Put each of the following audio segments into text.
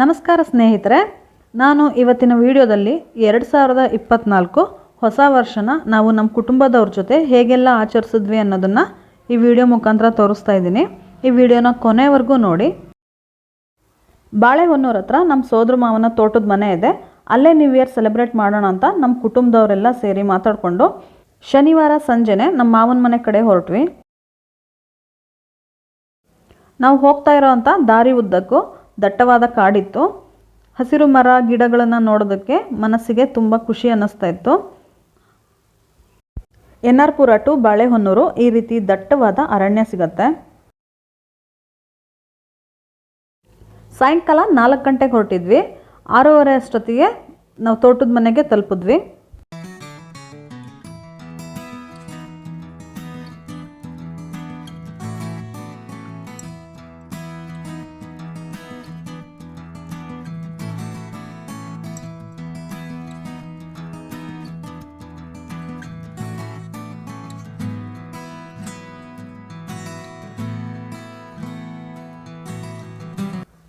ನಮಸ್ಕಾರ ಸ್ನೇಹಿತರೆ, ನಾನು ಇವತ್ತಿನ ವಿಡಿಯೋದಲ್ಲಿ ಎರಡು ಸಾವಿರದ ಇಪ್ಪತ್ತ್ನಾಲ್ಕು ಹೊಸ ವರ್ಷನ ನಾವು ನಮ್ಮ ಕುಟುಂಬದವ್ರ ಜೊತೆ ಹೇಗೆಲ್ಲ ಆಚರಿಸಿದ್ವಿ ಅನ್ನೋದನ್ನು ಈ ವಿಡಿಯೋ ಮುಖಾಂತರ ತೋರಿಸ್ತಾ ಇದ್ದೀನಿ. ಈ ವಿಡಿಯೋನ ಕೊನೆವರೆಗೂ ನೋಡಿ. ಬಾಳೆಹೊನ್ನೂರ ಹತ್ರ ನಮ್ಮ ಸೋದರ ಮಾವನ ತೋಟದ ಮನೆ ಇದೆ. ಅಲ್ಲೇ ನ್ಯೂ ಇಯರ್ ಸೆಲೆಬ್ರೇಟ್ ಮಾಡೋಣ ಅಂತ ನಮ್ಮ ಕುಟುಂಬದವರೆಲ್ಲ ಸೇರಿ ಮಾತಾಡಿಕೊಂಡು ಶನಿವಾರ ಸಂಜೆನೆ ನಮ್ಮ ಮಾವನ ಮನೆ ಕಡೆ ಹೊರಟ್ವಿ. ನಾವು ಹೋಗ್ತಾ ಇರೋವಂಥ ದಾರಿ ಉದ್ದಕ್ಕೂ ದಟ್ಟವಾದ ಕಾಡಿತ್ತು. ಹಸಿರು ಮರ ಗಿಡಗಳನ್ನು ನೋಡೋದಕ್ಕೆ ಮನಸ್ಸಿಗೆ ತುಂಬ ಖುಷಿ ಅನ್ನಿಸ್ತಾ ಇತ್ತು. N R Pura to Balehonnur ಈ ರೀತಿ ದಟ್ಟವಾದ ಅರಣ್ಯ ಸಿಗತ್ತೆ. ಸಾಯಂಕಾಲ ನಾಲ್ಕು ಗಂಟೆಗೆ ಹೊರಟಿದ್ವಿ. ಆರೂವರೆ ಅಷ್ಟೊತ್ತಿಗೆ ನಾವು ತೋಟದ ಮನೆಗೆ ತಲುಪಿದ್ವಿ.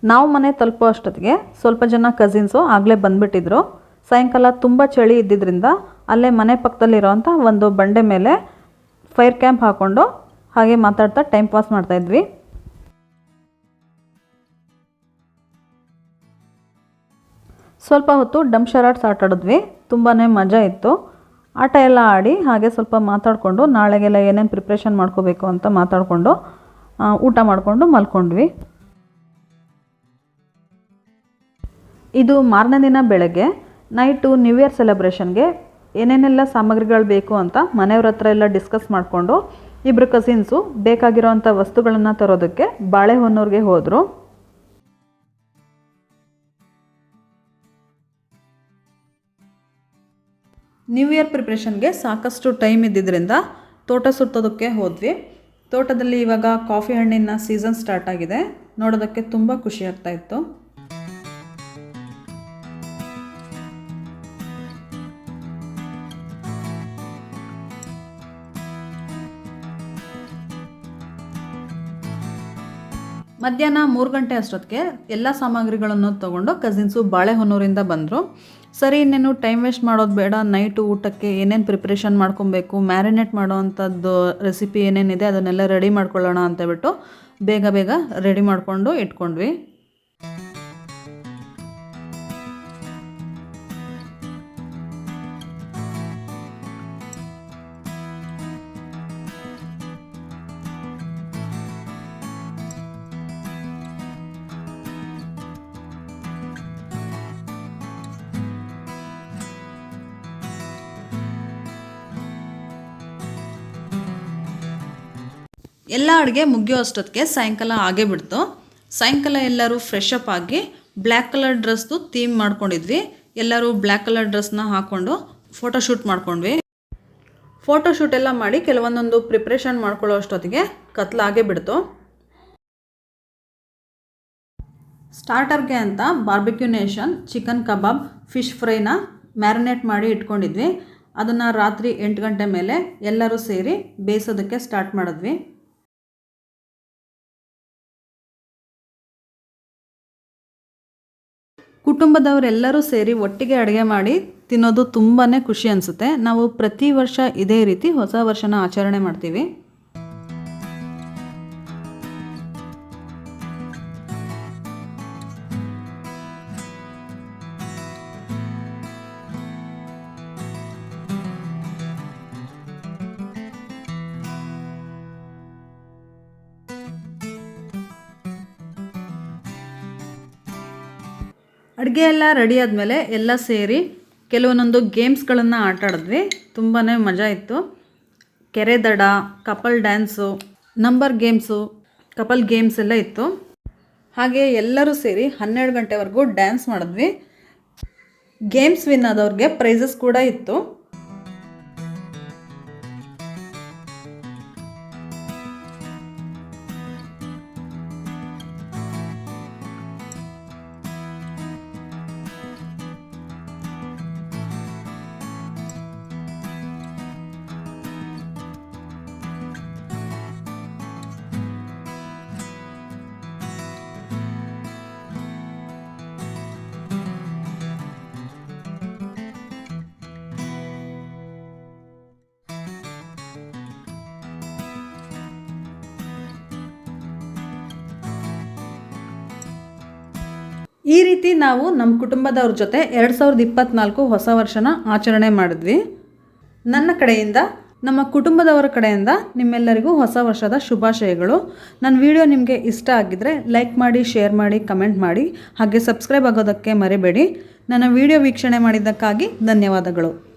ನಾವು ಮನೆ ತಲುಪೋ ಅಷ್ಟೊತ್ತಿಗೆ ಸ್ವಲ್ಪ ಜನ ಕಸಿನ್ಸು ಆಗಲೇ ಬಂದುಬಿಟ್ಟಿದ್ರು. ಸಾಯಂಕಾಲ ತುಂಬ ಚಳಿ ಇದ್ದಿದ್ದರಿಂದ ಅಲ್ಲೇ ಮನೆ ಪಕ್ಕದಲ್ಲಿರೋವಂಥ ಒಂದು ಬಂಡೆ ಮೇಲೆ ಫೈರ್ ಕ್ಯಾಂಪ್ ಹಾಕ್ಕೊಂಡು ಹಾಗೆ ಮಾತಾಡ್ತಾ ಟೈಮ್ ಪಾಸ್ ಮಾಡ್ತಾಯಿದ್ವಿ ಸ್ವಲ್ಪ ಹೊತ್ತು ಡಂಪ್ ಶರಾಟ್ಸ್ ಆಟ ಆಡಿದ್ವಿ. ತುಂಬಾ ಮಜಾ ಇತ್ತು. ಆಟ ಎಲ್ಲ ಆಡಿ ಹಾಗೆ ಸ್ವಲ್ಪ ಮಾತಾಡಿಕೊಂಡು ನಾಳೆಗೆಲ್ಲ ಏನೇನು ಪ್ರಿಪ್ರೇಷನ್ ಮಾಡ್ಕೋಬೇಕು ಅಂತ ಮಾತಾಡಿಕೊಂಡು ಊಟ ಮಾಡಿಕೊಂಡು ಮಲ್ಕೊಂಡ್ವಿ. ಇದು ಮಾರನೇ ದಿನ ಬೆಳಗ್ಗೆ ನೈಟು ನ್ಯೂ ಇಯರ್ ಸೆಲೆಬ್ರೇಷನ್ಗೆ ಏನೇನೆಲ್ಲ ಸಾಮಗ್ರಿಗಳು ಬೇಕು ಅಂತ ಮನೆಯವ್ರ ಹತ್ರ ಎಲ್ಲ ಡಿಸ್ಕಸ್ ಮಾಡಿಕೊಂಡು ಇಬ್ಬರು ಕಸಿನ್ಸು ಬೇಕಾಗಿರೋವಂಥ ವಸ್ತುಗಳನ್ನು ತರೋದಕ್ಕೆ ಬಾಳೆಹೊನ್ನೂರಿಗೆ ಹೋದರು. ನ್ಯೂ ಇಯರ್ ಪ್ರಿಪ್ರೇಷನ್ಗೆ ಸಾಕಷ್ಟು ಟೈಮ್ ಇದ್ದಿದ್ದರಿಂದ ತೋಟ ಸುತ್ತೋದಕ್ಕೆ ಹೋದ್ವಿ. ತೋಟದಲ್ಲಿ ಇವಾಗ ಕಾಫಿ ಹಣ್ಣಿನ ಸೀಸನ್ ಸ್ಟಾರ್ಟ್ ಆಗಿದೆ. ನೋಡೋದಕ್ಕೆ ತುಂಬ ಖುಷಿ ಆಗ್ತಾ ಮಧ್ಯಾಹ್ನ ಮೂರು ಗಂಟೆ ಅಷ್ಟೊತ್ತಿಗೆ ಎಲ್ಲ ಸಾಮಗ್ರಿಗಳನ್ನು ತೊಗೊಂಡು ಕಸಿನ್ಸು ಬಾಳೆಹೊನ್ನೂರಿಂದ ಬಂದರು. ಸರಿ, ಇನ್ನೇನು ಟೈಮ್ ವೇಸ್ಟ್ ಮಾಡೋದು ಬೇಡ. ನೈಟು ಊಟಕ್ಕೆ ಏನೇನು ಪ್ರಿಪ್ರೇಷನ್ ಮಾಡ್ಕೊಬೇಕು ಮ್ಯಾರಿನೇಟ್ ಮಾಡೋವಂಥದ್ದು ರೆಸಿಪಿ ಏನೇನಿದೆ ಅದನ್ನೆಲ್ಲ ರೆಡಿ ಮಾಡ್ಕೊಳ್ಳೋಣ ಅಂತ ಅಂತೇಳ್ಬಿಟ್ಟು ಬೇಗ ಬೇಗ ರೆಡಿ ಮಾಡಿಕೊಂಡು ಇಟ್ಕೊಂಡ್ವಿ. ಎಲ್ಲ ಅಡುಗೆ ಮುಗಿಯೋ ಅಷ್ಟೊತ್ತಿಗೆ ಸಾಯಂಕಾಲ ಆಗೇ ಬಿಡ್ತು. ಸಾಯಂಕಾಲ ಎಲ್ಲರೂ ಫ್ರೆಶ್ ಅಪ್ ಆಗಿ ಬ್ಲ್ಯಾಕ್ ಕಲರ್ ಡ್ರೆಸ್ದು ಥೀಮ್ ಮಾಡ್ಕೊಂಡಿದ್ವಿ. ಎಲ್ಲರೂ ಬ್ಲ್ಯಾಕ್ ಕಲರ್ ಡ್ರೆಸ್ನ ಹಾಕ್ಕೊಂಡು ಫೋಟೋಶೂಟ್ ಮಾಡ್ಕೊಂಡ್ವಿ. ಫೋಟೋಶೂಟ್ ಎಲ್ಲ ಮಾಡಿ ಕೆಲವೊಂದೊಂದು ಪ್ರಿಪ್ರೇಷನ್ ಮಾಡ್ಕೊಳ್ಳೋ ಅಷ್ಟೊತ್ತಿಗೆ ಕತ್ಲಾಗೇ ಬಿಡ್ತು. ಸ್ಟಾರ್ಟರ್ಗೆ ಅಂತ Barbeque Nation chicken kebab fish ಫ್ರೈನ marinate ಮಾಡಿ ಇಟ್ಕೊಂಡಿದ್ವಿ. ಅದನ್ನು ರಾತ್ರಿ ಎಂಟು ಗಂಟೆ ಮೇಲೆ ಎಲ್ಲರೂ ಸೇರಿ ಬೇಯಿಸೋದಕ್ಕೆ ಸ್ಟಾರ್ಟ್ ಮಾಡಿದ್ವಿ. ಕುಟುಂಬದವರೆಲ್ಲರೂ ಸೇರಿ ಒಟ್ಟಿಗೆ ಅಡುಗೆ ಮಾಡಿ ತಿನ್ನೋದು ತುಂಬಾ ಖುಷಿ ಅನಿಸುತ್ತೆ. ನಾವು ಪ್ರತಿ ವರ್ಷ ಇದೇ ರೀತಿ ಹೊಸ ವರ್ಷನ ಆಚರಣೆ ಮಾಡ್ತೀವಿ. ಅಡುಗೆ ಎಲ್ಲ ರೆಡಿ ಆದಮೇಲೆ ಎಲ್ಲ ಸೇರಿ ಕೆಲವೊಂದೊಂದು ಗೇಮ್ಸ್ಗಳನ್ನು ಆಟ ಆಡಿದ್ವಿ ತುಂಬಾ ಮಜಾ ಇತ್ತು. ಕೆರೆ ದಡ couple dance number games couple games ಎಲ್ಲ ಇತ್ತು. ಹಾಗೆ ಎಲ್ಲರೂ ಸೇರಿ ಹನ್ನೆರಡು ಗಂಟೆವರೆಗೂ ಡ್ಯಾನ್ಸ್ ಮಾಡಿದ್ವಿ. ಗೇಮ್ಸ್ ವಿನ್ ಆದವ್ರಿಗೆ ಪ್ರೈಸಸ್ ಕೂಡ ಇತ್ತು. ಈ ರೀತಿ ನಾವು ನಮ್ಮ ಕುಟುಂಬದವ್ರ ಜೊತೆ ಎರಡು ಸಾವಿರದ ಇಪ್ಪತ್ತ್ನಾಲ್ಕು ಹೊಸ ವರ್ಷನ ಆಚರಣೆ ಮಾಡಿದ್ವಿ. ನನ್ನ ಕಡೆಯಿಂದ, ನಮ್ಮ ಕುಟುಂಬದವರ ಕಡೆಯಿಂದ ನಿಮ್ಮೆಲ್ಲರಿಗೂ ಹೊಸ ವರ್ಷದ ಶುಭಾಶಯಗಳು. ನನ್ನ ವಿಡಿಯೋ ನಿಮಗೆ ಇಷ್ಟ ಆಗಿದ್ದರೆ ಲೈಕ್ ಮಾಡಿ, ಶೇರ್ ಮಾಡಿ, ಕಮೆಂಟ್ ಮಾಡಿ. ಹಾಗೆ ಸಬ್ಸ್ಕ್ರೈಬ್ ಆಗೋದಕ್ಕೆ ಮರಿಬೇಡಿ. ನನ್ನ ವಿಡಿಯೋ ವೀಕ್ಷಣೆ ಮಾಡಿದ್ದಕ್ಕಾಗಿ ಧನ್ಯವಾದಗಳು.